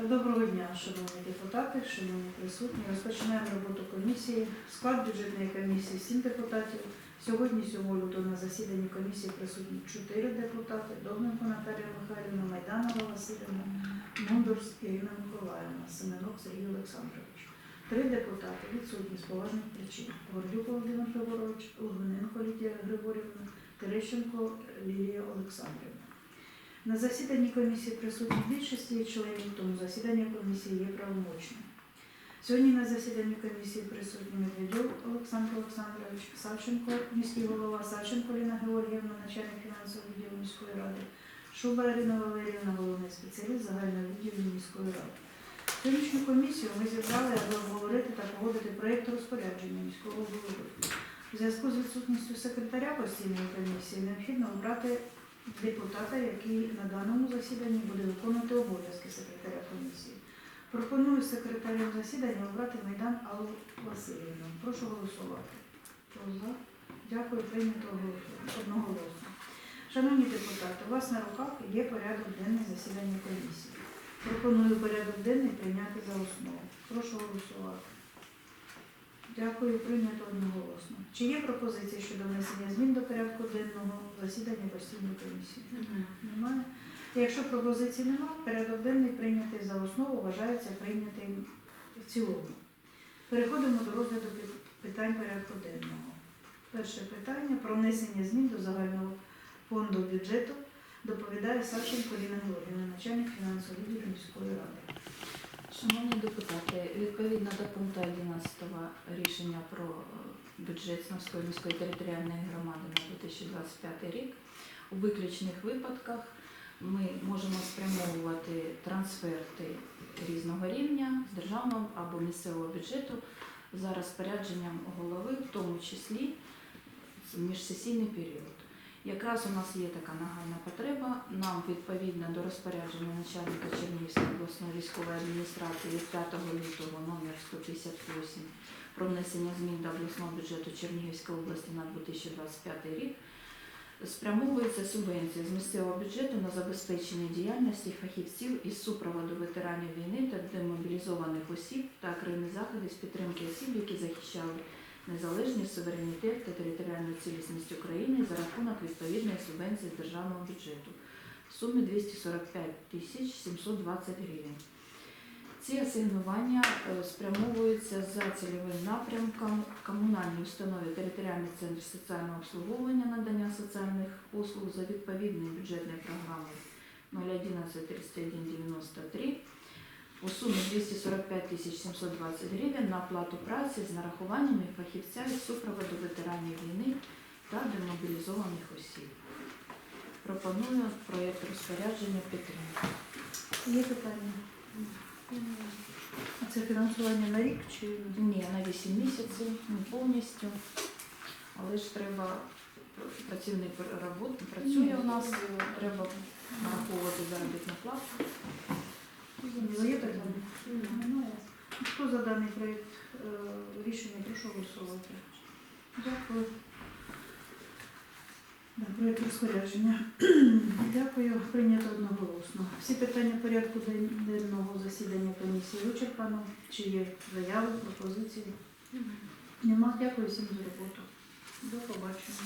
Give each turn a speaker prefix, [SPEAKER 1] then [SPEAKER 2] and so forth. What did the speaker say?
[SPEAKER 1] Доброго дня, шановні депутати, шановні присутні. Розпочинаємо роботу комісії. Склад бюджетної комісії 7 депутатів. Сьогодні, 7 лютого, на засіданні комісії присутні 4 депутати. Довненко Наталія Михайлівна, Майданова Васильівна, Мундурс Ірина Миколаївна, Семенок Сергій Олександрович. Три депутати відсутні з поважних причин. Гордюк Володимир Григорович, Логвиненко Лідія Григорівна, Терещенко Лілія Олександрівна. На засіданні комісії присутні більшість її членів, тому засідання комісії є правомочним. Сьогодні на засіданні комісії присутні Медведюк Олександр Олександрович, Савченко, міський голова, Савченко Ліна Георгіївна, начальник фінансового відділу міської ради, Шуба Ірина Валеріївна, головний спеціаліст загального відділу міської ради. Сьогоднішню комісію ми зібрали, аби обговорити та погодити проєкт розпорядження міського голови. У зв'язку з відсутністю секретаря постійної комісії необхідно обрати депутата, який на даному засіданні буде виконувати обов'язки секретаря комісії. Пропоную секретарем засідання обрати Майдан Аллу Васильівну. Прошу голосувати. Хто за? Дякую, прийнято голосу- одноголосно. Шановні депутати, у вас на руках є порядок денний засідання комісії. Пропоную порядок денний прийняти за основу. Прошу голосувати. Дякую, прийнято одноголосно. Чи є пропозиції щодо внесення змін до порядку денного засідання постійної комісії? Немає. Якщо пропозицій немає, порядок денний прийнятий за основу вважається прийнятим в цілому. Переходимо до розгляду питань порядку денного. Перше питання про внесення змін до загального фонду бюджету доповідає Савченко Ліна Георгіївна, начальник фінансового відділу міської ради.
[SPEAKER 2] Шановні депутати, відповідно до пункту 11 рішення про е, бюджет Сновської міської територіальної громади на 2025 рік, у виключних випадках ми можемо спрямовувати трансферти різного рівня з державного або місцевого бюджету за розпорядженням голови, в тому числі в міжсесійний період. Якраз у нас є така нагальна потреба. Нам відповідно до розпорядження начальника Чернігівської обласної військової адміністрації від 5 лютого номер 158 про внесення змін до обласного бюджету Чернігівської області на 2025 рік спрямовується субвенція з місцевого бюджету на забезпечення діяльності фахівців із супроводу ветеранів війни та демобілізованих осіб та окремі заходи з підтримки осіб, які захищали незалежність, суверенітет та територіальну цілісність України за рахунок відповідної субвенції з державного бюджету в сумі 245 тисяч 720 гривень. Ці асигнування е, спрямовуються за цільовим напрямком комунальній установі територіальний центр соціального обслуговування надання соціальних послуг за відповідною бюджетною програмою 011 31 93 у сумі 245 тисяч 720 гривень на оплату праці з нарахуваннями фахівця із супроводу ветеранів війни та демобілізованих осіб. Пропоную проєкт розпорядження підтримати.
[SPEAKER 1] Є питання? А це фінансування на рік чи
[SPEAKER 2] Ні, на 8 місяців, не повністю. Але ж треба працівник роботи працює у нас, треба нараховувати заробітну плату.
[SPEAKER 1] Є питання? Немає. Хто за даний проєкт е, рішення? Прошу голосувати. Дякую. Проєкт розпорядження. Дякую, прийнято одноголосно. Всі питання порядку денного засідання комісії вичерпано. Чи є заяви, пропозиції? Нема. Дякую всім за роботу. До побачення.